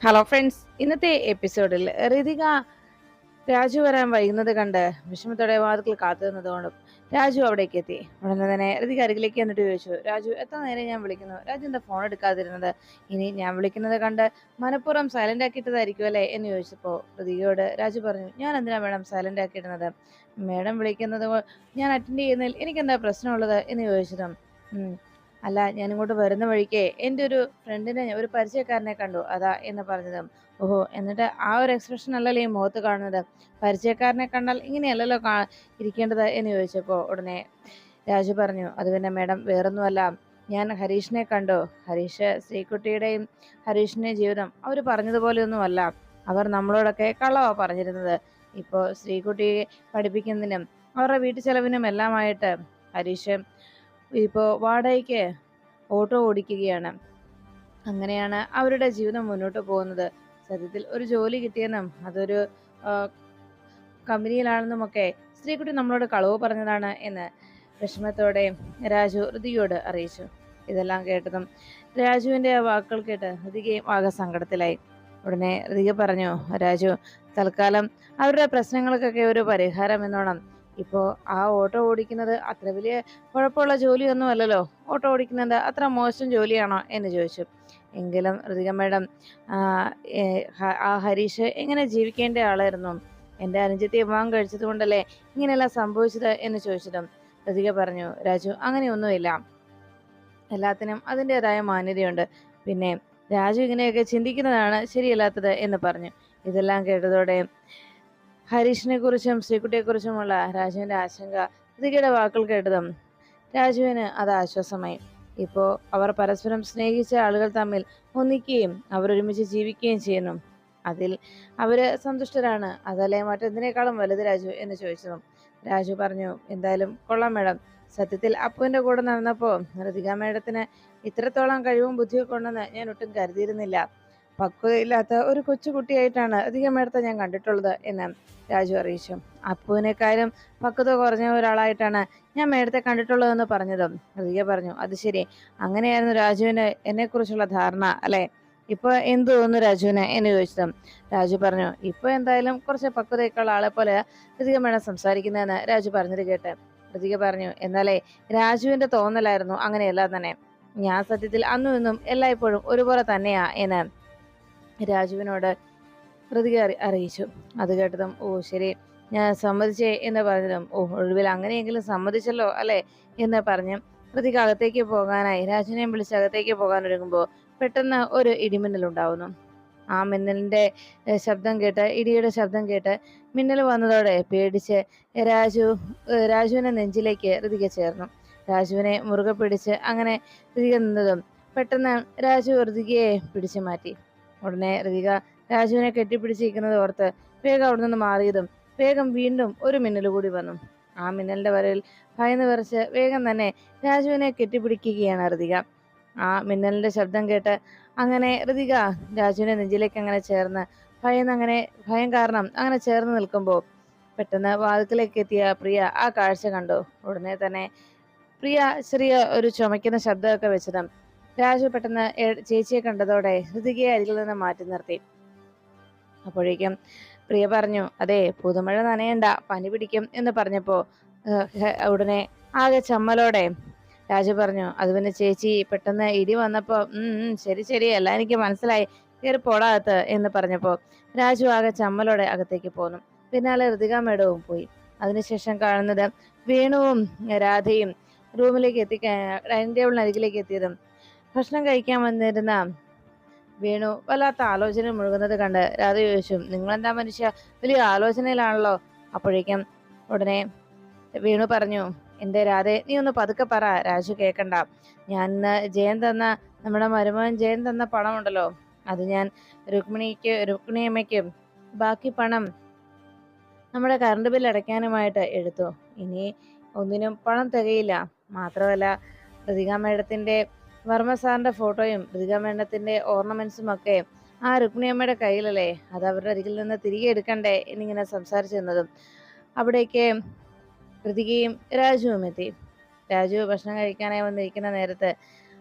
Hello friends ഇന്നത്തെ എപ്പിസോഡിൽ ഋതിക രാജു വരാൻ വൈകുന്നത് കണ്ട് വിഷമത്തോടെ വാതിൽ കാത്തു നിന്നതുകൊണ്ടും രാജു അവിടേക്ക് എത്തി. ഉടനെ തന്നെ ഋതിക അരികിലേക്ക് എന്നിട്ട് ചോദിച്ചു രാജു എത്ര നേരം ഞാൻ വിളിക്കുന്നു? രാജു എന്താ ഫോൺ എടുക്കാതിരുന്നത്? ഇനി ഞാൻ വിളിക്കുന്നത് കണ്ട് മനഃപൂർവം സൈലന്റ് ആക്കിയിട്ടതായിരിക്കും അല്ലേ? എന്ന് ചോദിച്ചപ്പോൾ ഋതികയോട് രാജു പറഞ്ഞു ഞാൻ എന്തിനാ മേഡം സൈലന്റ് ആക്കിയിടുന്നത്? മേഡം വിളിക്കുന്നത് ഞാൻ അറ്റൻഡ് ചെയ്യുന്നതിൽ എനിക്കെന്താ പ്രശ്നമുള്ളത്? എന്ന് ചോദിച്ചതും "ഉം, അല്ല ഞാൻ ഇങ്ങോട്ട് വരുന്ന വഴിക്ക് എന്റെ ഒരു ഫ്രണ്ടിനെ ഒരു പരിചയക്കാരനെ കണ്ടു. അതാ എന്ന് പറഞ്ഞതും. ഓഹോ എന്നിട്ട് ആ ഒരു എക്സ്പ്രഷൻ അല്ലല്ലോ ഈ മുഖത്ത് കാണുന്നത്. പരിചയക്കാരനെ കണ്ടാൽ ഇങ്ങനെയല്ലല്ലോ കാ ഇരിക്കേണ്ടത് എന്ന് ചോദിച്ചപ്പോൾ ഉടനെ രാജു പറഞ്ഞു അത് പിന്നെ മേഡം വേറൊന്നുമല്ല. ഞാൻ ഹരീഷിനെ കണ്ടു. ഹരീഷ് ശ്രീകുട്ടിയുടെയും ഹരീഷിന്റെയും ജീവിതം അവർ പറഞ്ഞതുപോലെയൊന്നുമല്ല. അവർ നമ്മളോടൊക്കെ കള്ളവാ പറഞ്ഞിരുന്നത്. ഇപ്പോൾ ശ്രീകുട്ടിയെ പഠിപ്പിക്കുന്നതിനും അവരുടെ വീട്ടു ചെലവിനും എല്ലാമായിട്ട് ഹരീഷ് ഇപ്പോൾ വാടകയ്ക്ക് ഓട്ടോ ഓടിക്കുകയാണ്. അങ്ങനെയാണ് അവരുടെ ജീവിതം മുന്നോട്ട് പോകുന്നത്. സത്യത്തിൽ ഒരു ജോലി കിട്ടിയെന്നും അതൊരു കമ്പനിയിലാണെന്നുമൊക്കെ സ്ത്രീക്കുട്ടി നമ്മളോട് കളവ് പറഞ്ഞതാണ് എന്ന് വിഷമത്തോടെ രാജു ഋതികയോട് അറിയിച്ചു. ഇതെല്ലാം കേട്ടതും രാജുവിന്റെ വാക്കുകൾ കേട്ട് ഋതികയും ആകെ സങ്കടത്തിലായി. ഉടനെ ഋതിക പറഞ്ഞു രാജു തൽക്കാലം അവരുടെ പ്രശ്നങ്ങൾക്കൊക്കെ ഒരു പരിഹാരം എന്നോണം. ഇപ്പോൾ ആ ഓട്ടോ ഓടിക്കുന്നത് അത്ര വലിയ കുഴപ്പമുള്ള ജോലിയൊന്നും അല്ലല്ലോ. ഓട്ടോ ഓടിക്കുന്നത് അത്ര മോശം ജോലിയാണോ എന്ന് ചോദിച്ചു. എങ്കിലും ഋതിക മേഡം ആ, ഹരീഷ് എങ്ങനെ ജീവിക്കേണ്ട ആളായിരുന്നു? എന്റെ അനുജത്തെ വിവാഹം കഴിച്ചത് കൊണ്ടല്ലേ ഇങ്ങനെയെല്ലാം സംഭവിച്ചത് എന്ന് ചോദിച്ചതും ഋതിക പറഞ്ഞു രാജു അങ്ങനെയൊന്നുമില്ല. എല്ലാത്തിനും അതിന്റെതായ മാന്യതയുണ്ട്. പിന്നെ രാജു ഇങ്ങനെയൊക്കെ ചിന്തിക്കുന്നതാണ് ശരിയല്ലാത്തത് എന്ന് പറഞ്ഞു. ഇതെല്ലാം കേട്ടതോടെ ഹരീഷിനെ കുറിച്ചും ശ്രീകുട്ടിയെക്കുറിച്ചുമുള്ള രാജുവിന്റെ ആശങ്ക ഋതികയുടെ വാക്കുകൾ കേട്ടതും രാജുവിന് അത് ആശ്വാസമായി. ഇപ്പോൾ അവർ പരസ്പരം സ്നേഹിച്ച ആളുകൾ തമ്മിൽ ഒന്നിക്കുകയും അവർ ഒരുമിച്ച് ജീവിക്കുകയും ചെയ്യുന്നു. അതിൽ അവർ സന്തുഷ്ടരാണ്. അതല്ലേ മറ്റെന്തിനേക്കാളും വലുത് രാജു എന്ന് ചോദിച്ചതും. രാജു പറഞ്ഞു എന്തായാലും കൊള്ളാം മേഡം. സത്യത്തിൽ അപ്പുവിന്റെ കൂടെ നടന്നപ്പോൾ ഋതിക മേഡത്തിന് ഇത്രത്തോളം കഴിവും ബുദ്ധിയൊക്കെ ഉണ്ടെന്ന് ഞാൻ ഒട്ടും കരുതിയിരുന്നില്ല. പക്വതയില്ലാത്ത ഒരു കൊച്ചുകുട്ടിയായിട്ടാണ് അധികം മേഡത്തെ ഞാൻ കണ്ടിട്ടുള്ളത് എന്ന് രാജു അറിയിച്ചു. അപ്പുവിനേക്കാളും പക്വത കുറഞ്ഞ ഒരാളായിട്ടാണ് ഞാൻ മേടത്തെ കണ്ടിട്ടുള്ളതെന്ന് പറഞ്ഞതും അധിക പറഞ്ഞു അത് ശരി. അങ്ങനെയായിരുന്നു രാജുവിന് എന്നെക്കുറിച്ചുള്ള ധാരണ അല്ലേ? ഇപ്പൊ എന്ത് തോന്നുന്നു രാജുവിന്? എന്ന് ചോദിച്ചതും രാജു പറഞ്ഞു ഇപ്പൊ എന്തായാലും കുറച്ച് പക്വതയൊക്കെയുള്ള ആളെ പോലെ അധികം വേണം സംസാരിക്കുന്നതെന്ന് രാജു പറഞ്ഞത് കേട്ട്. ഋതിക പറഞ്ഞു എന്നാലേ രാജുവിന്റെ തോന്നലായിരുന്നു അങ്ങനെയല്ല തന്നെ. ഞാൻ സത്യത്തിൽ അന്നും ഇന്നും എല്ലായ്പ്പോഴും ഒരുപോലെ തന്നെയാ എന്ന് രാജുവിനോട് അറി അറിയിച്ചു. അത് കേട്ടതും ഓ ശരി. ഞാൻ സമ്മതിച്ചേ എന്ന് പറഞ്ഞതും ഓ ഒഴിവിൽ അങ്ങനെയെങ്കിലും സമ്മതിച്ചല്ലോ അല്ലെ? എന്ന് പറഞ്ഞ് ഋതിക അകത്തേക്ക് പോകാനായി രാജുവിനെ വിളിച്ച് അകത്തേക്ക് പോകാൻ ഒരുങ്ങുമ്പോൾ പെട്ടെന്ന് ഒരു ഇടിമിന്നൽ ഉണ്ടാവുന്നു. ആ മിന്നലിന്റെ ശബ്ദം കേട്ട് ഇടിയുടെ ശബ്ദം കേട്ട് മിന്നൽ വന്നതോടെ പേടിച്ച് രാജു രാജുവിനെ നെഞ്ചിലേക്ക് ഋതിക ചേർന്നു. രാജുവിനെ മുറുകെ പിടിച്ച് അങ്ങനെ ഋതിക നിന്നതും പെട്ടെന്ന് രാജു ഋതികയെ പിടിച്ചു മാറ്റി. ഉടനെ ഋതിക രാജുവിനെ കെട്ടിപ്പിടിച്ചിരിക്കുന്നത് ഓർത്ത് വേഗം അവിടെ നിന്ന് മാറിയതും വേഗം വീണ്ടും ഒരു മിന്നൽ കൂടി വന്നു. ആ മിന്നലിന്റെ വരയിൽ ഭയന്ന് വിറച്ച് വേഗം തന്നെ രാജുവിനെ കെട്ടിപ്പിടിക്കുകയാണ് ഋതിക. ആ മിന്നലിന്റെ ശബ്ദം കേട്ട് അങ്ങനെ ഋതിക രാജുവിനെ നെഞ്ചിലേക്ക് അങ്ങനെ ചേർന്ന് ഭയന്ന് അങ്ങനെ ഭയം കാരണം അങ്ങനെ ചേർന്ന് നിൽക്കുമ്പോൾ പെട്ടെന്ന് വാതിക്കലേക്ക് എത്തിയ പ്രിയ ആ കാഴ്ച കണ്ടു. ഉടനെ തന്നെ പ്രിയ ചെറിയ ഒരു ചുമയ്ക്കുന്ന ശബ്ദമൊക്കെ വെച്ചതും രാജു പെട്ടെന്ന് ചേച്ചിയെ കണ്ടതോടെ ഹൃദികയെ അരികിൽ നിന്ന് മാറ്റി നിർത്തി. അപ്പോഴേക്കും പ്രിയ പറഞ്ഞു അതെ പുതുമഴ നനയണ്ട പനി പിടിക്കും എന്ന് പറഞ്ഞപ്പോ ഉടനെ ആകെ ചമ്മലോടെ രാജു പറഞ്ഞു അത് പിന്നെ ചേച്ചി പെട്ടെന്ന് ഇടി വന്നപ്പോ ഉം ഉം, ശരി ശരി എല്ലാം എനിക്ക് മനസ്സിലായി കയറി പോടാകത്ത് എന്ന് പറഞ്ഞപ്പോ രാജു ആകെ ചമ്മലോടെ അകത്തേക്ക് പോന്നു. പിന്നാലെ ഋതിക മേഡവും പോയി. അതിനുശേഷം കാണുന്നത് വേണുവും രാധയും റൂമിലേക്ക് എത്തി ഡൈനിങ് ടേബിളിന് അരികിലേക്ക് എത്തിയതും ഭക്ഷണം കഴിക്കാൻ വന്നിരുന്ന വേണു വല്ലാത്ത ആലോചന മുഴുകുന്നത് കണ്ട് രാധ ചോദിച്ചു നിങ്ങളെന്താ മനുഷ്യ? വലിയ ആലോചനയിലാണല്ലോ? അപ്പോഴേക്കും ഉടനെ വേണു പറഞ്ഞു എന്റെ രാധെ നീ ഒന്ന് പതുക്കെ പറ രാജു കേക്കണ്ട. ഞാൻ ഇന്ന് ജയൻ തന്ന നമ്മുടെ മരുമകൻ ജയൻ തന്ന പണം ഉണ്ടല്ലോ അത് ഞാൻ രുക്മിണിക്ക് രുക്മിണിയമ്മയ്ക്കും ബാക്കി പണം നമ്മുടെ കറണ്ട് ബില്ല് അടയ്ക്കാനുമായിട്ട് എടുത്തു. ഇനി ഒന്നിനും പണം തികയില്ല. മാത്രമല്ല പ്രതികാ മേഡത്തിന്റെ വർമ്മ സാറിന്റെ ഫോട്ടോയും ഓർണമെന്റ്സും ഒക്കെ ആ രുക്മിണിയമ്മയുടെ കയ്യിലല്ലേ? അത് അവരുടെ അരികിൽ നിന്ന് തിരികെ എടുക്കണ്ടേ എന്നിങ്ങനെ സംസാരിച്ചു നിന്നതും. അവിടേക്ക് കൃതികയും രാജുവും എത്തി. രാജു ഭക്ഷണം കഴിക്കാനായി വന്നിരിക്കുന്ന നേരത്ത്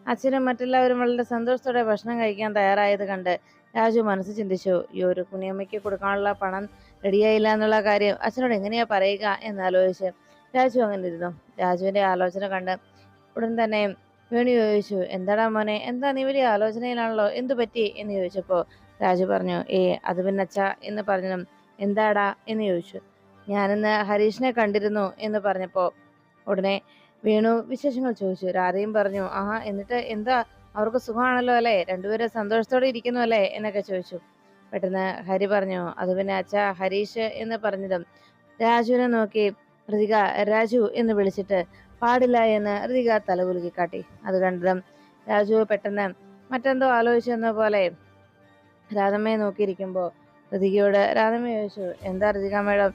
അച്ഛനും മറ്റെല്ലാവരും വളരെ സന്തോഷത്തോടെ ഭക്ഷണം കഴിക്കാൻ തയ്യാറായത് കണ്ട് രാജു മനസ്സ് ചിന്തിച്ചു ഈ ഒരു കുണിയമ്മയ്ക്ക് കൊടുക്കാനുള്ള പണം റെഡിയായില്ല എന്നുള്ള കാര്യം അച്ഛനോട് എങ്ങനെയാ പറയുക? എന്നാലോചിച്ച് രാജു അങ്ങനെ ഇരുന്നു. രാജുവിന്റെ ആലോചന കണ്ട് ഉടൻ തന്നെ വേണു ചോദിച്ചു എന്താടാ മോനെ? എന്താ നീ വലിയ ആലോചനയിലാണല്ലോ? എന്തു പറ്റി? എന്ന് ചോദിച്ചപ്പോൾ രാജു പറഞ്ഞു ഏ അത് പിന്നെ എന്ന് പറഞ്ഞു എന്താടാ? എന്ന് ചോദിച്ചു. ഞാനിന്ന് ഹരീഷിനെ കണ്ടിരുന്നു എന്ന് പറഞ്ഞപ്പോൾ ഉടനെ വേണു വിശേഷങ്ങൾ ചോദിച്ചു. രാധയും പറഞ്ഞു ആഹാ എന്നിട്ട് എന്താ? അവർക്ക് സുഖമാണല്ലോ അല്ലേ? രണ്ടുപേരും സന്തോഷത്തോടെ ഇരിക്കുന്നു അല്ലേ? എന്നൊക്കെ ചോദിച്ചു. പെട്ടെന്ന് ഹരി പറഞ്ഞു അത് പിന്നെ അച്ഛ ഹരീഷ് എന്ന് പറഞ്ഞതും രാജുവിനെ നോക്കി പ്രതിക രാജു എന്ന് വിളിച്ചിട്ട് പാടില്ല എന്ന് ഋതിക തലകുലുക്കി കാട്ടി. അത് കണ്ടതും രാജു പെട്ടെന്ന് മറ്റെന്തോ ആലോചിച്ചെന്ന പോലെ രാധമ്മയെ നോക്കിയിരിക്കുമ്പോൾ ഋതികയോട് രാധമ്മ ചോദിച്ചു എന്താ ഋതിക മേഡം?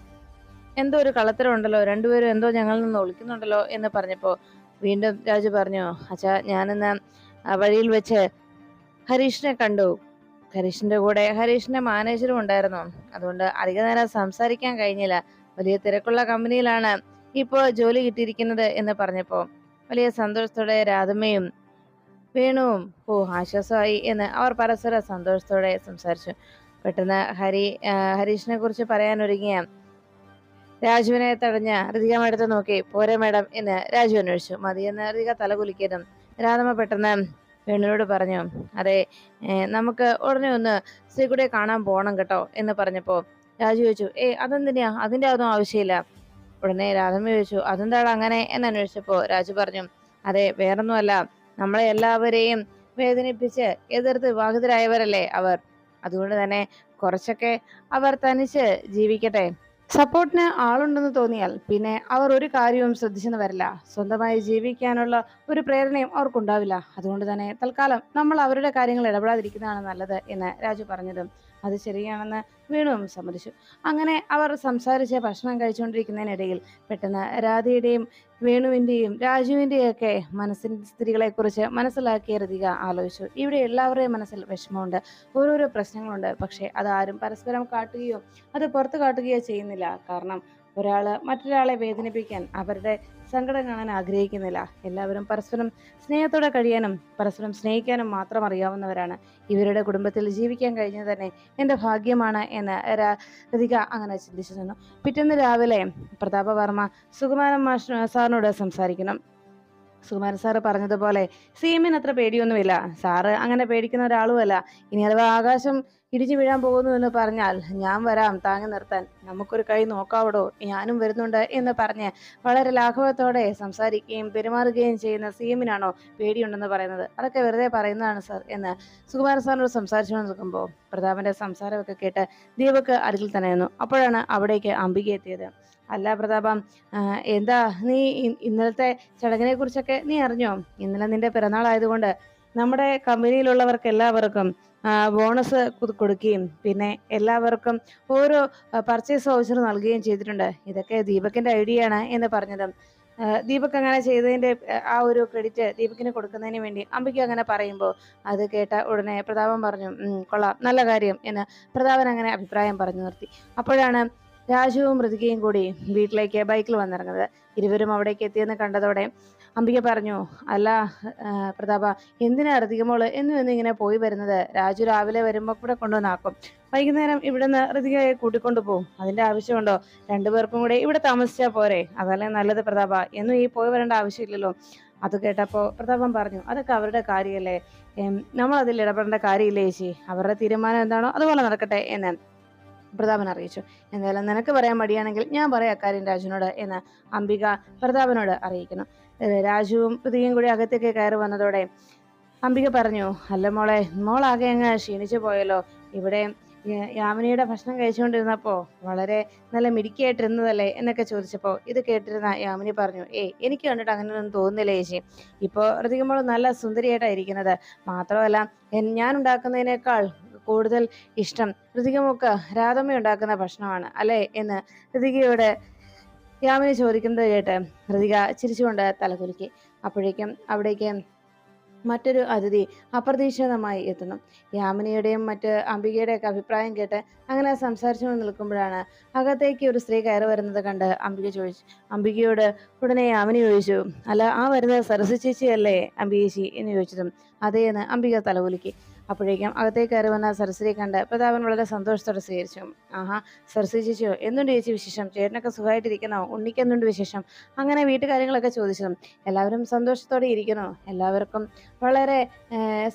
എന്തോ ഒരു കള്ളത്തരം ഉണ്ടല്ലോ രണ്ടുപേരും എന്തോ ഞങ്ങളിൽ നിന്ന് ഒളിക്കുന്നുണ്ടല്ലോ എന്ന് പറഞ്ഞപ്പോൾ വീണ്ടും രാജു പറഞ്ഞു അച്ഛാ ഞാനിന്ന് വഴിയിൽ വെച്ച് ഹരീഷിനെ കണ്ടു. ഹരീഷിന്റെ കൂടെ ഹരീഷിന്റെ മാനേജറും ഉണ്ടായിരുന്നു. അതുകൊണ്ട് അധിക നേരം സംസാരിക്കാൻ കഴിഞ്ഞില്ല. വലിയ തിരക്കുള്ള കമ്പനിയിലാണ് ഇപ്പോൾ ജോലി കിട്ടിയിരിക്കുന്നത് എന്ന് പറഞ്ഞപ്പോൾ വലിയ സന്തോഷത്തോടെ രാധമ്മയും വേണുവും ഓ ആശ്വാസമായി എന്ന് അവർ പരസ്പര സന്തോഷത്തോടെ സംസാരിച്ചു. പെട്ടെന്ന് ഹരി ഹരീഷിനെ കുറിച്ച് പറയാനൊരുങ്ങിയ രാജുവിനെ തടഞ്ഞ ഋതിക മേഡത്തെ നോക്കി പോരെ മേഡം എന്ന് രാജു അന്വേഷിച്ചു. മതിയെന്ന് ഋതിക തലകുലിക്കലും രാധമ്മ പെട്ടെന്ന് വേണുവിനോട് പറഞ്ഞു അതെ നമുക്ക് ഉടനെ ഒന്ന് കൂടെ കാണാൻ പോകണം കേട്ടോ എന്ന് പറഞ്ഞപ്പോൾ രാജു ചോദിച്ചു ഏ അതെന്തിനാ? അതിന്റെ ഒന്നും ആവശ്യമില്ല. ഉടനെ രാധമ്മ ചോദിച്ചു അതെന്താണ് അങ്ങനെ? എന്ന് അന്വേഷിച്ചപ്പോൾ രാജു പറഞ്ഞു അതെ വേറൊന്നുമല്ല. നമ്മളെ എല്ലാവരെയും വേദനിപ്പിച്ച് എതിർത്ത് വിവാഹിതരായവരല്ലേ അവർ. അതുകൊണ്ട് തന്നെ കുറച്ചൊക്കെ അവർ തനിച്ച് ജീവിക്കട്ടെ. സപ്പോർട്ടിന് ആളുണ്ടെന്ന് തോന്നിയാൽ പിന്നെ അവർ ഒരു കാര്യവും ശ്രദ്ധിച്ചെന്ന് വരില്ല. സ്വന്തമായി ജീവിക്കാനുള്ള ഒരു പ്രേരണയും അവർക്കുണ്ടാവില്ല. അതുകൊണ്ട് തന്നെ തൽക്കാലം നമ്മൾ അവരുടെ കാര്യങ്ങൾ ഇടപെടാതിരിക്കുന്നതാണ് നല്ലത് എന്ന് രാജു പറഞ്ഞതും. അത് ശരിയാണെന്ന് വീണുവും സമ്മതിച്ചു. അങ്ങനെ അവർ സംസാരിച്ച് ഭക്ഷണം കഴിച്ചുകൊണ്ടിരിക്കുന്നതിനിടയിൽ പെട്ടെന്ന് രാധയുടെയും വേണുവിന്റെയും രാജുവിന്റെയും ഒക്കെ മനസ്സിന്റെ സ്ഥിതികളെക്കുറിച്ച് മനസ്സിലാക്കിയ രതിക ആലോചിച്ചു. ഇവിടെ എല്ലാവരുടെയും മനസ്സിൽ വിഷമമുണ്ട്. ഓരോരോ പ്രശ്നങ്ങളുണ്ട്. പക്ഷേ അത് ആരും പരസ്പരം കാട്ടുകയോ അത് പുറത്തു കാട്ടുകയോ ചെയ്യുന്നില്ല. കാരണം ഒരാൾ മറ്റൊരാളെ വേദനിപ്പിക്കാൻ അവരുടെ സങ്കടം കാണാൻ ആഗ്രഹിക്കുന്നില്ല. എല്ലാവരും പരസ്പരം സ്നേഹത്തോടെ കഴിയാനും പരസ്പരം സ്നേഹിക്കാനും മാത്രം അറിയാവുന്നവരാണ്. ഇവരുടെ കുടുംബത്തിൽ ജീവിക്കാൻ കഴിഞ്ഞത് തന്നെ എന്റെ ഭാഗ്യമാണ് എന്ന് രതിക അങ്ങനെ ചിന്തിച്ചു നിന്നു. പിറ്റേന്ന് രാവിലെ പ്രതാപവർമ്മ സുകുമാരൻ മാഷ് സാറിനോട് സംസാരിക്കണം സുകുമാരൻ സാറ് പറഞ്ഞതുപോലെ സീമിന് അത്ര പേടിയൊന്നുമില്ല. സാറ് അങ്ങനെ പേടിക്കുന്ന ഒരാളുമല്ല. ഇനി അഥവാ ആകാശം ഇടിച്ചു വീഴാൻ പോകുന്നു എന്ന് പറഞ്ഞാൽ ഞാൻ വരാം താങ്ങി നിർത്താൻ. നമുക്കൊരു കൈ നോക്കാവടോ? ഞാനും വരുന്നുണ്ട് എന്ന് പറഞ്ഞ് വളരെ ലാഘവത്തോടെ സംസാരിക്കുകയും പെരുമാറുകയും ചെയ്യുന്ന സി എമ്മിനാണോ പേടിയുണ്ടെന്ന് പറയുന്നത്. അതൊക്കെ വെറുതെ പറയുന്നതാണ് സർ എന്ന് സുകുമാരൻ സാറിനോട് സംസാരിച്ചു നിൽക്കുമ്പോൾ പ്രതാപന്റെ സംസാരമൊക്കെ കേട്ട് ദീപക്ക് അരികിൽ തന്നെ നിന്നു. അപ്പോഴാണ് അവിടേക്ക് അംബിക എത്തിയത്. അല്ല പ്രതാപം എന്താ നീ ഇന്നലത്തെ ചടങ്ങിനെ കുറിച്ചൊക്കെ നീ അറിഞ്ഞോ? ഇന്നലെ നിന്റെ പിറന്നാളായതുകൊണ്ട് നമ്മുടെ കമ്പനിയിലുള്ളവർക്ക് എല്ലാവർക്കും ബോണസ് കൊടുക്കുകയും പിന്നെ എല്ലാവർക്കും ഓരോ പർച്ചേസ് വൗച്ചർ നൽകുകയും ചെയ്തിട്ടുണ്ട്. ഇതൊക്കെ ദീപകിന്റെ ഐഡിയ ആണ് എന്ന് പറഞ്ഞതും. ദീപക് അങ്ങനെ ചെയ്തതിന്റെ ആ, ഒരു ക്രെഡിറ്റ് ദീപകിന് കൊടുക്കുന്നതിന് വേണ്ടി അമ്പിക്ക് അങ്ങനെ പറയുമ്പോൾ അത് കേട്ട ഉടനെ പ്രതാപൻ പറഞ്ഞു "ഉം, കൊള്ളാം നല്ല കാര്യം എന്ന് പ്രതാപൻ അങ്ങനെ അഭിപ്രായം പറഞ്ഞു നിർത്തി. അപ്പോഴാണ് രാജുവും മൃതികയും കൂടി വീട്ടിലേക്ക് ബൈക്കിൽ വന്നിറങ്ങുന്നത്. ഇരുവരും അവിടേക്ക് എത്തിയെന്ന് കണ്ടതോടെ അംബിക പറഞ്ഞു അല്ല പ്രതാപ എന്തിനാ ഋതികമോൾ എന്നും എന്നും ഇങ്ങനെ പോയി വരുന്നത്? രാജു രാവിലെ വരുമ്പോൾ കൂടെ കൊണ്ടുവന്നാക്കും വൈകുന്നേരം ഇവിടുന്ന് ഋതികയെ കൂട്ടിക്കൊണ്ടു പോകും അതിന്റെ ആവശ്യമുണ്ടോ? രണ്ടുപേർക്കും കൂടെ ഇവിടെ താമസിച്ചാ പോരെ. അതല്ലേ നല്ലത് പ്രതാപ? എന്നും ഈ പോയി വരേണ്ട ആവശ്യമില്ലല്ലോ. അത് കേട്ടപ്പോൾ പ്രതാപൻ പറഞ്ഞു അതൊക്കെ അവരുടെ കാര്യമല്ലേ നമ്മൾ അതിൽ ഇടപെടേണ്ട കാര്യമില്ലേ ചേച്ചി? അവരുടെ തീരുമാനം എന്താണോ അതുപോലെ നടക്കട്ടെ എന്ന്. പ്രതാപൻ അറിയിച്ചു. എന്തായാലും നിനക്ക് പറയാൻ മടിയാണെങ്കിൽ ഞാൻ പറയാം അക്കാര്യം രാജുവിനോട് എന്ന് അംബിക പ്രതാപനോട് അറിയിക്കുന്നു. ഏഹ് രാജുവും പ്രതിയും കൂടി അകത്തേക്ക് കയറി വന്നതോടെ അംബിക പറഞ്ഞു അല്ല മോളെ മോളാകെ അങ്ങ് ക്ഷീണിച്ചു പോയല്ലോ. ഇവിടെ യാമിനിയുടെ ഭക്ഷണം കഴിച്ചുകൊണ്ടിരുന്നപ്പോൾ വളരെ നല്ല മിടുക്കിയായിട്ടിരുന്നതല്ലേ? എന്നൊക്കെ ചോദിച്ചപ്പോൾ ഇത് കേട്ടിരുന്ന യാമിനി പറഞ്ഞു ഏയ് എനിക്ക് കണ്ടിട്ട് അങ്ങനെയൊന്നും തോന്നുന്നില്ല ചേച്ചി? ഇപ്പോൾ ഋതികമോൾ നല്ല സുന്ദരിയായിട്ടാണ് ഇരിക്കുന്നത് മാത്രമല്ല ഞാൻ ഉണ്ടാക്കുന്നതിനേക്കാൾ കൂടുതൽ ഇഷ്ടം ഋതികമൊക്കെ രാധമ്മ ഉണ്ടാക്കുന്ന ഭക്ഷണമാണ് അല്ലേ? എന്ന് ഋതികയോട് യാമിനി ചോദിക്കുന്നത് കേട്ട് ഋതിക ചിരിച്ചുകൊണ്ട് തലകുലുക്കി. അപ്പോഴേക്കും അവിടേക്ക് മറ്റൊരു അതിഥി അപ്രതീക്ഷിതമായി എത്തുന്നു. യാമിനിയുടെയും മറ്റ് അംബികയുടെയൊക്കെ അഭിപ്രായം കേട്ട് അങ്ങനെ സംസാരിച്ചുകൊണ്ട് നിൽക്കുമ്പോഴാണ് അകത്തേക്ക് ഒരു സ്ത്രീ കയറി വരുന്നത് കണ്ട് അംബിക ചോദിച്ചു. അംബികയോട് ഉടനെ യാമിനി ചോദിച്ചു അല്ല ആ വരുന്നത് സരസ്വതി ചേച്ചിയല്ലേ? അംബികേച്ചി എന്ന് ചോദിച്ചതും അതേ എന്ന് അംബിക തലകുലുക്കി. അപ്പോഴേക്കും അകത്തേക്ക് കയറി വന്ന സരസ്വതി കണ്ട് പ്രതാപൻ വളരെ സന്തോഷത്തോടെ സ്വീകരിച്ചു. ആഹാ സരസ്വതി ചേച്ചിയോ എന്തുണ്ട് ചേച്ചി വിശേഷം? ചേട്ടനൊക്കെ സുഖമായിട്ടിരിക്കണോ ഉണ്ണിക്ക് എന്തുണ്ട് വിശേഷം? അങ്ങനെ വീട്ടുകാര്യങ്ങളൊക്കെ ചോദിച്ചു. എല്ലാവരും സന്തോഷത്തോടെ ഇരിക്കണോ എല്ലാവർക്കും വളരെ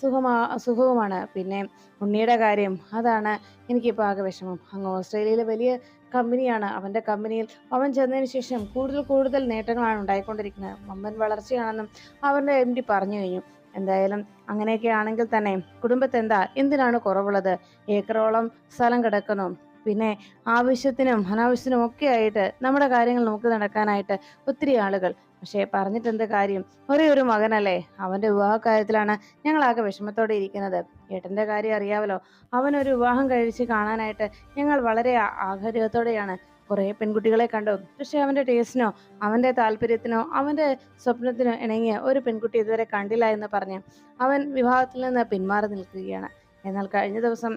സുഖമാ സുഖവുമാണ്. പിന്നെ ഉണ്ണിയുടെ കാര്യം അതാണ് എനിക്കിപ്പോൾ ആകെ വിഷമം. അങ്ങ് ഓസ്ട്രേലിയയിലെ വലിയ കമ്പനിയാണ്. അവന്റെ കമ്പനിയിൽ അവൻ ചെന്നതിന് ശേഷം കൂടുതൽ കൂടുതൽ നേട്ടങ്ങളാണ് ഉണ്ടായിക്കൊണ്ടിരിക്കുന്നത്. വമ്പൻ വളർച്ചയാണെന്നും അവരുടെ എം ഡി പറഞ്ഞു കഴിഞ്ഞു. എന്തായാലും അങ്ങനെയൊക്കെ ആണെങ്കിൽ തന്നെ കുടുംബത്തെന്താ? എന്തിനാണ് കുറവുള്ളത്? ഏക്കറോളം സ്ഥലം കിടക്കുന്നു. പിന്നെ ആവശ്യത്തിനും അനാവശ്യത്തിനും ഒക്കെ ആയിട്ട് നമ്മുടെ കാര്യങ്ങൾ നമുക്ക് നടക്കാനായിട്ട് ഒത്തിരി ആളുകൾ. പക്ഷേ പറഞ്ഞിട്ട് എന്ത് കാര്യം? ഒരേ ഒരു മകനല്ലേ? അവന്റെ വിവാഹ കാര്യത്തിലാണ് ഞങ്ങളാകെ വിഷമത്തോടെ ഇരിക്കുന്നത്. ഏട്ടന്റെ കാര്യം അറിയാമല്ലോ അവനൊരു വിവാഹം കഴിച്ച് കാണാനായിട്ട് ഞങ്ങൾ വളരെ ആഗ്രഹത്തോടെയാണ് കുറേ പെൺകുട്ടികളെ കണ്ടു. പക്ഷെ അവന്റെ ടേസ്റ്റിനോ അവന്റെ താല്പര്യത്തിനോ അവന്റെ സ്വപ്നത്തിനോ ഇണങ്ങിയ ഒരു പെൺകുട്ടി ഇതുവരെ കണ്ടില്ല എന്ന് പറഞ്ഞ് അവൻ വിവാഹത്തിൽ നിന്ന് പിന്മാറി നിൽക്കുകയാണ്. എന്നാൽ കഴിഞ്ഞ ദിവസം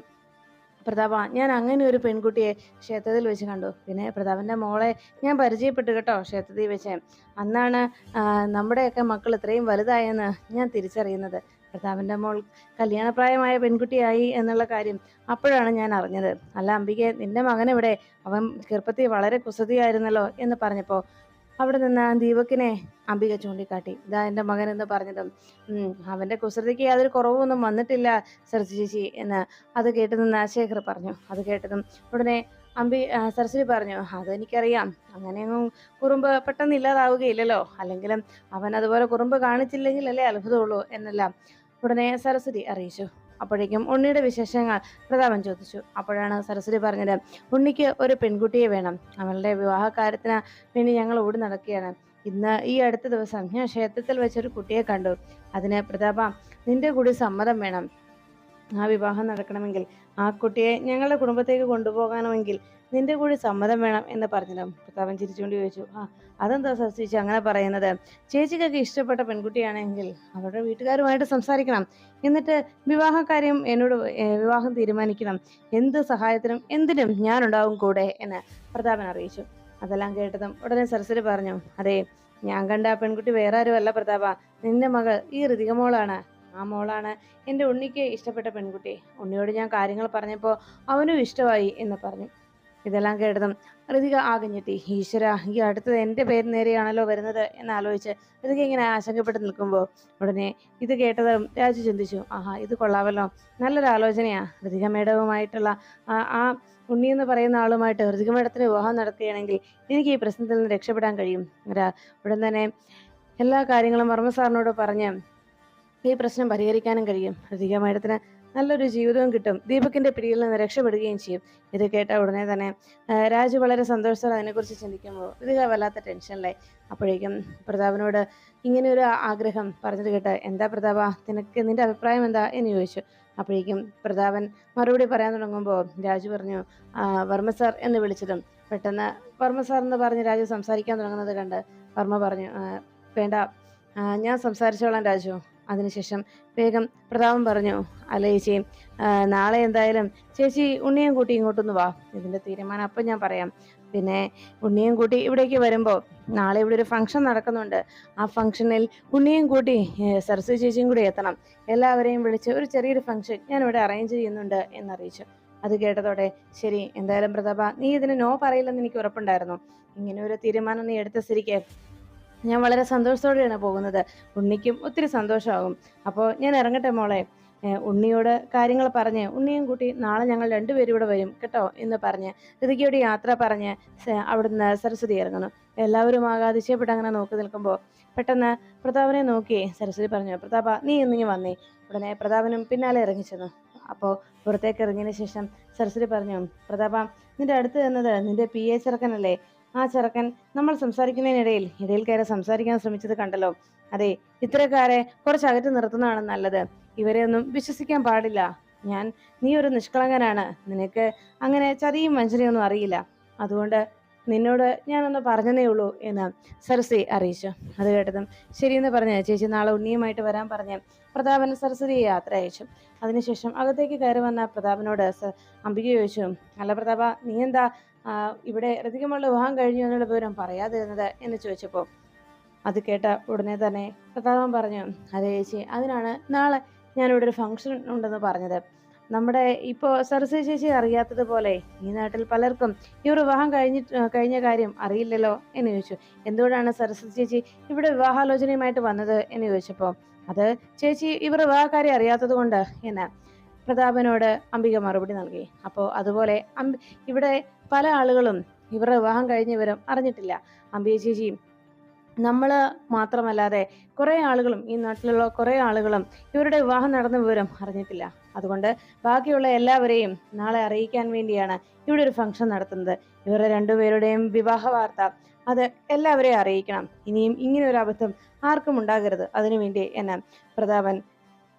പ്രതാപ ഞാൻ അങ്ങനെ ഒരു പെൺകുട്ടിയെ ക്ഷേത്രത്തിൽ വെച്ച് കണ്ടു. പിന്നെ പ്രതാപന്റെ മോളെ ഞാൻ പരിചയപ്പെട്ടു കേട്ടോ ക്ഷേത്രത്തിൽ വെച്ച്. അന്നാണ് നമ്മുടെയൊക്കെ മക്കൾ ഇത്രയും വലുതായെന്ന് ഞാൻ തിരിച്ചറിയുന്നത്. പ്രതാപന്റെ മോൾ കല്യാണപ്രായമായ പെൺകുട്ടിയായി എന്നുള്ള കാര്യം അപ്പോഴാണ് ഞാൻ അറിഞ്ഞത്. അല്ല അംബികെ നിന്റെ ഇവിടെ അവൻ ചെറുപ്പത്തിൽ വളരെ കുസൃതിയായിരുന്നല്ലോ എന്ന് പറഞ്ഞപ്പോൾ അവിടെ നിന്ന് ദീപക്കിനെ അംബിക ചൂണ്ടിക്കാട്ടി. ഇതാ എന്റെ മകൻ എന്ന് പറഞ്ഞതും അവന്റെ കുസൃതിക്ക് യാതൊരു കുറവൊന്നും വന്നിട്ടില്ല സരസ്വതി ചേച്ചി എന്ന് അത് കേട്ട് നിന്ന് ശേഖർ പറഞ്ഞു. അത് കേട്ടതും ഉടനെ അമ്പി സരസ്വതി പറഞ്ഞു അതെനിക്കറിയാം. അങ്ങനെയൊന്നും കുറുമ്പ് പെട്ടെന്ന് ഇല്ലാതാവുകയില്ലല്ലോ. അല്ലെങ്കിലും അവൻ അതുപോലെ കുറുമ്പ് കാണിച്ചില്ലെങ്കിൽ അല്ലേ അത്ഭുതമുള്ളൂ എന്നെല്ലാം ഉടനെ സരസ്വതി അറിയിച്ചു. അപ്പോഴേക്കും ഉണ്ണിയുടെ വിശേഷങ്ങൾ പ്രതാപൻ ചോദിച്ചു. അപ്പോഴാണ് സരസ്വതി പറഞ്ഞത് ഉണ്ണിക്ക് ഒരു പെൺകുട്ടിയെ വേണം. അവളുടെ വിവാഹ കാര്യത്തിന് വേണ്ടി ഞങ്ങൾ ഓടി നടക്കുകയാണ്. ഇന്ന് ഈ അടുത്ത ദിവസം ഞാൻ ക്ഷേത്രത്തിൽ വെച്ചൊരു കുട്ടിയെ കണ്ടു. അതിന് പ്രതാപ നിന്റെ കൂടി സമ്മതം വേണം. ആ വിവാഹം നടക്കണമെങ്കിൽ ആ കുട്ടിയെ ഞങ്ങളുടെ കുടുംബത്തേക്ക് കൊണ്ടുപോകണമെങ്കിൽ നിന്റെ കൂടെ സമ്മതം വേണം എന്ന് പറഞ്ഞല്ലോ പ്രതാപൻ ചിരിച്ചുകൊണ്ട് ചോദിച്ചു ആ അതെന്താ സസ്തിച്ച് അങ്ങനെ പറയുന്നത്? ചേച്ചിക്കൊക്കെ ഇഷ്ടപ്പെട്ട പെൺകുട്ടിയാണെങ്കിൽ അവരുടെ വീട്ടുകാരുമായിട്ട് സംസാരിക്കണം. എന്നിട്ട് വിവാഹ കാര്യം എന്നോട് വിവാഹം തീരുമാനിക്കണം. എന്ത് സഹായത്തിനും എന്തിനും ഞാനുണ്ടാവും കൂടെ എന്ന് പ്രതാപൻ അറിയിച്ചു. അതെല്ലാം കേട്ടതും ഉടനെ സരസ്വതി പറഞ്ഞു അതെ ഞാൻ കണ്ട ആ പെൺകുട്ടി വേറെ ആരുമല്ല പ്രതാപ. നിന്റെ മകൾ ഈ ഋതിക മോളാണ് ആ മോളാണ് എന്റെ ഉണ്ണിക്ക് ഇഷ്ടപ്പെട്ട പെൺകുട്ടി. ഉണ്ണിയോട് ഞാൻ കാര്യങ്ങൾ പറഞ്ഞപ്പോൾ അവനും ഇഷ്ടമായി എന്ന് പറഞ്ഞു. ഇതെല്ലാം കേട്ടതും ഋതിക ആകഞ്ഞെത്തി ഈശ്വര ഈ അടുത്തത് എന്റെ പേര് നേരെയാണല്ലോ വരുന്നത് എന്ന് ആലോചിച്ച് ഋതിക ഇങ്ങനെ ആശങ്കപ്പെട്ട് നിൽക്കുമ്പോൾ ഉടനെ ഇത് കേട്ടതും രാജു ചിന്തിച്ചു ആഹാ ഇത് കൊള്ളാമല്ലോ. നല്ലൊരു ആലോചനയാണ് ഋതിക മേഡവുമായിട്ടുള്ള ആ ഉണ്ണി എന്ന് പറയുന്ന ആളുമായിട്ട് ഋതിക മേഡത്തിന് വിവാഹം നടത്തുകയാണെങ്കിൽ എനിക്ക് ഈ പ്രശ്നത്തിൽ നിന്ന് രക്ഷപ്പെടാൻ കഴിയും. ഉടൻ തന്നെ എല്ലാ കാര്യങ്ങളും വർമ്മ സാറിനോട് പറഞ്ഞ് ഈ പ്രശ്നം പരിഹരിക്കാനും കഴിയും. ഋതിക മേഡത്തിന് നല്ലൊരു ജീവിതവും കിട്ടും. ദീപകിന്റെ പിടിയിൽ നിന്ന് രക്ഷപ്പെടുകയും ചെയ്യും. ഇത് കേട്ട ഉടനെ തന്നെ രാജു വളരെ സന്തോഷത്തോടെ അതിനെക്കുറിച്ച് ചിന്തിക്കുമ്പോൾ ഇത് വല്ലാത്ത ടെൻഷനിലായി അപ്പോഴേക്കും പ്രതാപനോട് ഇങ്ങനെ ഒരു ആഗ്രഹം പറഞ്ഞത് കേട്ട് എന്താ പ്രതാപ നിനക്ക് നിന്റെ അഭിപ്രായം എന്താ? എന്ന് ചോദിച്ചു. അപ്പോഴേക്കും പ്രതാപൻ മറുപടി പറയാൻ തുടങ്ങുമ്പോൾ രാജു പറഞ്ഞു "ആ, വർമ്മ സാർ എന്ന് വിളിച്ചതും പെട്ടെന്ന് വർമ്മ സാർ എന്ന് പറഞ്ഞ് രാജു സംസാരിക്കാൻ തുടങ്ങുന്നത് കണ്ട് വർമ്മ പറഞ്ഞു "ആ, വേണ്ട ഞാൻ സംസാരിച്ചോളാം രാജു. അതിനുശേഷം വേഗം പ്രതാപം പറഞ്ഞു അല്ല ചേച്ചി നാളെ എന്തായാലും ചേച്ചി ഉണ്ണിയും കൂട്ടി ഇങ്ങോട്ടൊന്ന് വാ. ഇതിന്റെ തീരുമാനം അപ്പം ഞാൻ പറയാം. പിന്നെ ഉണ്ണിയും കൂട്ടി ഇവിടേക്ക് വരുമ്പോൾ നാളെ ഇവിടെ ഒരു ഫംഗ്ഷൻ നടക്കുന്നുണ്ട്. ആ ഫംഗ്ഷനിൽ ഉണ്ണിയും കൂട്ടി സരസ്വതി ചേച്ചിയും കൂടി എത്തണം. എല്ലാവരെയും വിളിച്ച് ഒരു ചെറിയൊരു ഫംഗ്ഷൻ ഞാൻ ഇവിടെ അറേഞ്ച് ചെയ്യുന്നുണ്ട് എന്നറിയിച്ചു. അത് കേട്ടതോടെ ശരി എന്തായാലും പ്രതാപ നീ ഇതിന് നോ പറയില്ലെന്ന് എനിക്ക് ഉറപ്പുണ്ടായിരുന്നു. ഇങ്ങനെ ഒരു തീരുമാനം നീ എടുത്ത സ്ഥിതിക്ക് ഞാൻ വളരെ സന്തോഷത്തോടെയാണ് പോകുന്നത്. ഉണ്ണിക്കും ഒത്തിരി സന്തോഷമാകും. അപ്പോൾ ഞാൻ ഇറങ്ങട്ടെ മോളെ. ഉണ്ണിയോട് കാര്യങ്ങൾ പറഞ്ഞ് ഉണ്ണിയും കൂട്ടി നാളെ ഞങ്ങൾ രണ്ടുപേരും ഇവിടെ വരും കേട്ടോ എന്ന് പറഞ്ഞ് ഋതികയോട് യാത്ര പറഞ്ഞ് അവിടുന്ന് സരസ്വതി ഇറങ്ങുന്നു. എല്ലാവരും ആകെ അതിശയപ്പെട്ട് അങ്ങനെ നോക്കി നിൽക്കുമ്പോൾ പെട്ടെന്ന് പ്രതാപനെ നോക്കി സരസ്വതി പറഞ്ഞു പ്രതാപ നീ ഇന്നിങ്ങ് വന്നേ. ഉടനെ പ്രതാപനും പിന്നാലെ ഇറങ്ങിച്ചെന്നു അപ്പോൾ പുറത്തേക്ക് ഇറങ്ങിയതിന് ശേഷം സരസ്വതി പറഞ്ഞു പ്രതാപ നിന്റെ അടുത്ത് നിന്നത് നിന്റെ പി എ ചെറുക്കനല്ലേ? ആ ചെറുക്കൻ നമ്മൾ സംസാരിക്കുന്നതിനിടയിൽ ഇടയിൽ കയറി സംസാരിക്കാൻ ശ്രമിച്ചത് കണ്ടല്ലോ. അതെ ഇത്തരക്കാരെ കുറച്ച് അകറ്റി നിർത്തുന്നതാണ് നല്ലത്. ഇവരെ ഒന്നും വിശ്വസിക്കാൻ പാടില്ല. ഞാൻ നീ ഒരു നിഷ്കളങ്കനാണ്. നിനക്ക് അങ്ങനെ ചതിയും വഞ്ചനയൊന്നും അറിയില്ല. അതുകൊണ്ട് നിന്നോട് ഞാനൊന്ന് പറഞ്ഞതേ ഉള്ളൂ എന്ന് സരസ്വതി അറിയിച്ചു. അത് കേട്ടതും ശരിയെന്ന് പറഞ്ഞ് ചേച്ചി നാളെ ഉണ്ണിയുമായിട്ട് വരാൻ പറഞ്ഞ് പ്രതാപൻ സരസ്വതിയെ യാത്ര അയച്ചു. അതിനുശേഷം അകത്തേക്ക് കയറി വന്ന പ്രതാപനോട് അംബിക ചോദിച്ചു അല്ല പ്രതാപ നീ എന്താ ഇവിടെ ഋതികമുള്ള വിവാഹം കഴിഞ്ഞു എന്നുള്ള വിവരം പറയാതിരുന്നത് എന്ന് ചോദിച്ചപ്പോൾ അത് കേട്ട ഉടനെ തന്നെ പ്രതാപൻ പറഞ്ഞു അതെ ചേച്ചി അതിനാണ് നാളെ ഞാനിവിടെ ഒരു ഫംഗ്ഷൻ ഉണ്ടെന്ന് പറഞ്ഞത്. നമ്മുടെ ഇപ്പോൾ സരസ്വതി ചേച്ചി അറിയാത്തതുപോലെ ഈ നാട്ടിൽ പലർക്കും ഇവർ വിവാഹം കഴിഞ്ഞ കഴിഞ്ഞ കാര്യം അറിയില്ലല്ലോ എന്ന് ചോദിച്ചു. എന്തുകൊണ്ടാണ് സരസ്വതി ചേച്ചി ഇവിടെ വിവാഹാലോചനയുമായിട്ട് വന്നത് എന്ന് ചോദിച്ചപ്പോൾ അത് ചേച്ചി ഇവർ വിവാഹക്കാരെ അറിയാത്തത് കൊണ്ട് എന്നാ. പ്രതാപനോട് അംബിക മറുപടി നൽകി. അപ്പോൾ അതുപോലെ ഇവിടെ പല ആളുകളും ഇവരുടെ വിവാഹം കഴിഞ്ഞ വിവരം അറിഞ്ഞിട്ടില്ല. അംബിക ചേച്ചിയും നമ്മൾ മാത്രമല്ലാതെ കുറേ ആളുകളും ഈ നാട്ടിലുള്ള കുറേ ആളുകളും ഇവരുടെ വിവാഹം നടന്ന വിവരം അറിഞ്ഞിട്ടില്ല. അതുകൊണ്ട് ബാക്കിയുള്ള എല്ലാവരെയും നാളെ അറിയിക്കാൻ വേണ്ടിയാണ് ഇവിടെ ഒരു ഫംഗ്ഷൻ നടത്തുന്നത്. ഇവരുടെ രണ്ടുപേരുടെയും വിവാഹ വാർത്ത അത് എല്ലാവരെയും അറിയിക്കണം. ഇനിയും ഇങ്ങനെ ഒരു അബദ്ധം ആർക്കും ഉണ്ടാകരുത്. അതിനുവേണ്ടി എന്നെ പ്രതാപൻ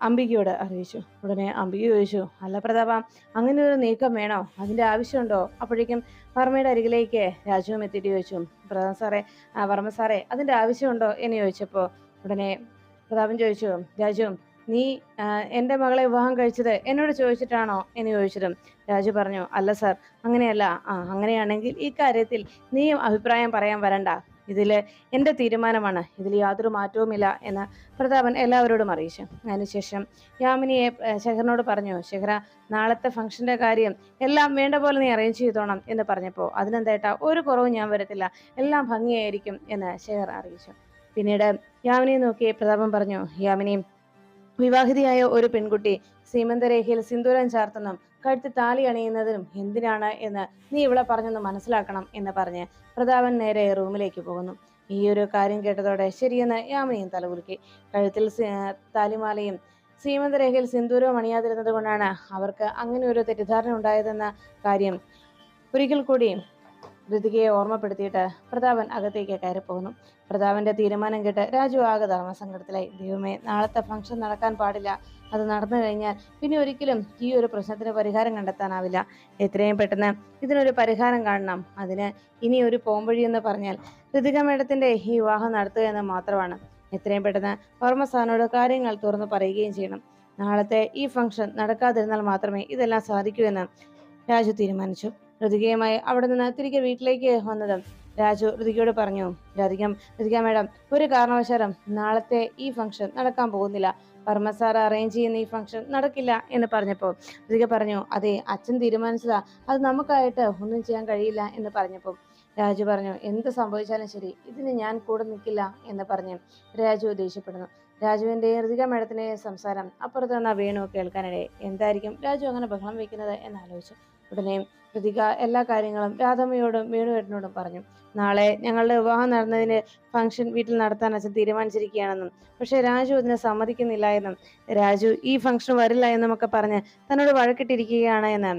അംബികയോട് അറിയിച്ചു. ഉടനെ അംബിക ചോദിച്ചു അല്ല പ്രതാപ അങ്ങനെ ഒരു നീക്കം വേണോ? അതിന്റെ ആവശ്യമുണ്ടോ? അപ്പോഴേക്കും വർമ്മയുടെ അരികിലേക്ക് രാജുവും എത്തിയിട്ട് ചോദിച്ചു പ്രതാപ് സാറേ വർമ്മ സാറേ അതിന്റെ ആവശ്യമുണ്ടോ? എന്ന് ചോദിച്ചപ്പോൾ ഉടനെ പ്രതാപൻ ചോദിച്ചു രാജു നീ എന്റെ മകളെ വിവാഹം കഴിച്ചത് എന്നോട് ചോദിച്ചിട്ടാണോ? എന്ന് ചോദിച്ചതും രാജു പറഞ്ഞു അല്ല സാർ അങ്ങനെയല്ല. ആ അങ്ങനെയാണെങ്കിൽ ഈ കാര്യത്തിൽ നീയും അഭിപ്രായം പറയാൻ വരണ്ട. ഇതിൽ എന്റെ തീരുമാനമാണ്. ഇതിൽ യാതൊരു മാറ്റവുമില്ല എന്ന് പ്രതാപൻ എല്ലാവരോടും അറിയിച്ചു. അതിനുശേഷം യാമിനിയെ ശേഖരനോട് പറഞ്ഞു ശേഖര നാളത്തെ ഫംഗ്ഷന്റെ കാര്യം എല്ലാം വേണ്ട പോലെ നീ അറേഞ്ച് ചെയ്തോണം എന്ന് പറഞ്ഞപ്പോൾ അതിനെന്തേട്ടാ ഒരു കുറവും ഞാൻ വരത്തില്ല. എല്ലാം ഭംഗിയായിരിക്കും എന്ന് ശേഖർ അറിയിച്ചു. പിന്നീട് യാമിനിയെ നോക്കി പ്രതാപൻ പറഞ്ഞു യാമിനി വിവാഹിതയായ ഒരു പെൺകുട്ടി സീമന്തരേഖയിൽ സിന്ദൂരം ചാർത്തുന്നതും കഴുത്തി താലി അണിയുന്നതിനും എന്തിനാണ് എന്ന് നീ ഇവിടെ പറഞ്ഞൊന്ന് മനസ്സിലാക്കണം എന്ന് പറഞ്ഞ് പ്രതാപൻ നേരെ റൂമിലേക്ക് പോകുന്നു. ഈ ഒരു കാര്യം കേട്ടതോടെ ശരിയെന്ന് യാമിനിയും തലകുലുക്കി. കഴുത്തിൽ താലിമാലയും സീമന്തരേഖയിൽ സിന്ദൂരവും അണിയാതിരുന്നത് കൊണ്ടാണ് അവർക്ക് അങ്ങനെ ഒരു തെറ്റിദ്ധാരണ ഉണ്ടായതെന്ന കാര്യം ഒരിക്കൽ കൂടി ഋതികയെ ഓർമ്മപ്പെടുത്തിയിട്ട് പ്രതാപൻ അകത്തേക്ക് കയറിപ്പോകുന്നു. പ്രതാപന്റെ തീരുമാനം കേട്ട് രാജു ആകെ ധർമ്മസങ്കടത്തിലായി. ദൈവമേ നാളത്തെ ഫംഗ്ഷൻ നടക്കാൻ പാടില്ല. അത് നടന്നു കഴിഞ്ഞാൽ പിന്നെ ഒരിക്കലും ഈ ഒരു പ്രശ്നത്തിന് പരിഹാരം കണ്ടെത്താനാവില്ല. എത്രയും പെട്ടെന്ന് ഇതിനൊരു പരിഹാരം കാണണം. അതിന് ഇനി ഒരു പോംവഴി എന്ന് പറഞ്ഞാൽ ഋതിക മേഡത്തിന്റെ ഈ വിവാഹം നടത്തുക എന്ന് മാത്രമാണ്. എത്രയും പെട്ടെന്ന് ഓർമ്മസാനോട് കാര്യങ്ങൾ തുറന്നു പറയുകയും ചെയ്യണം. നാളത്തെ ഈ ഫംഗ്ഷൻ നടക്കാതിരുന്നാൽ മാത്രമേ ഇതെല്ലാം സാധിക്കൂ എന്ന് രാജു തീരുമാനിച്ചു. ഋതികയുമായി അവിടെ നിന്ന് തിരികെ വീട്ടിലേക്ക് വന്നതും രാജു ഋതികയോട് പറഞ്ഞു രാധികം ഋതിക മേഡം ഒരു കാരണവശാലും നാളത്തെ ഈ ഫംഗ്ഷൻ നടക്കാൻ പോകുന്നില്ല. വർമ്മ സാർ അറേഞ്ച് ചെയ്യുന്ന ഈ ഫംഗ്ഷൻ നടക്കില്ല എന്ന് പറഞ്ഞപ്പോൾ ഋതിക പറഞ്ഞു അതെ അച്ഛൻ തീരുമാനിച്ചതാ. അത് നമുക്കായിട്ട് ഒന്നും ചെയ്യാൻ കഴിയില്ല എന്ന് പറഞ്ഞപ്പോൾ രാജു പറഞ്ഞു എന്ത് സംഭവിച്ചാലും ശരി ഇതിന് ഞാൻ കൂടെ നിൽക്കില്ല എന്ന് പറഞ്ഞ് രാജു ദേഷ്യപ്പെടുന്നു. രാജുവിന്റെ ഋതിക മേഡത്തിന്റെ സംസാരം അപ്പുറത്ത് നിന്ന് വേണു കേൾക്കാനിടെ എന്തായിരിക്കും രാജു അങ്ങനെ ബഹളം വെക്കുന്നത് എന്നാലോചിച്ചു ഉടനെ ഋതിക എല്ലാ കാര്യങ്ങളും രാധമ്മയോടും വേണുവേട്ടനോടും പറഞ്ഞു. നാളെ ഞങ്ങളുടെ വിവാഹം നടന്നതിന് ഫംഗ്ഷൻ വീട്ടിൽ നടത്താൻ അച്ഛൻ തീരുമാനിച്ചിരിക്കുകയാണെന്നും പക്ഷേ രാജു അതിനെ സമ്മതിക്കുന്നില്ല എന്നും രാജു ഈ ഫംഗ്ഷൻ വരില്ല എന്നുമൊക്കെ പറഞ്ഞ് തന്നോട് വഴക്കിട്ടിരിക്കുകയാണ് എന്ന്.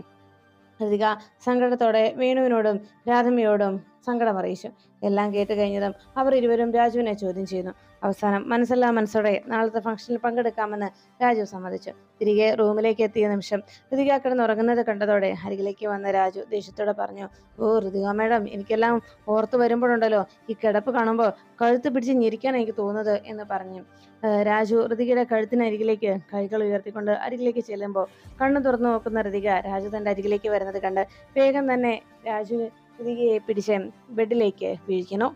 കൃതിക സങ്കടത്തോടെ വേണുവിനോടും രാധമ്മയോടും സങ്കടം അറിയിച്ചു. എല്ലാം കേട്ട് കഴിഞ്ഞതും അവർ ഇരുവരും രാജുവിനെ ചോദ്യം ചെയ്യുന്നു. അവസാനം മനസ്സല്ലാ മനസ്സോടെ നാളത്തെ ഫംഗ്ഷനിൽ പങ്കെടുക്കാമെന്ന് രാജു സമ്മതിച്ചു. തിരികെ റൂമിലേക്ക് എത്തിയ നിമിഷം ഋതിക കിടന്നുറങ്ങുന്നത് കണ്ടതോടെ അരികിലേക്ക് വന്ന രാജു ദേഷ്യത്തോടെ പറഞ്ഞു ഓ ഋതിക മേഡം എനിക്കെല്ലാം ഓർത്തു വരുമ്പോഴുണ്ടല്ലോ. ഈ കിടപ്പ് കാണുമ്പോൾ കഴുത്ത് പിടിച്ച് ഞെരിക്കാൻ എനിക്ക് തോന്നുന്നത് എന്ന് പറഞ്ഞു. രാജു ഋതികയുടെ കഴുത്തിനരികിലേക്ക് കൈകൾ ഉയർത്തിക്കൊണ്ട് അരികിലേക്ക് ചെല്ലുമ്പോൾ കണ്ണു തുറന്നു നോക്കുന്ന ഋതിക രാജു തന്റെ അരികിലേക്ക് വരുന്നത് കണ്ട് വേഗം തന്നെ രാജു ഋതികയെ പിടിച്ച് ബെഡിലേക്ക് വീഴിക്കുന്നു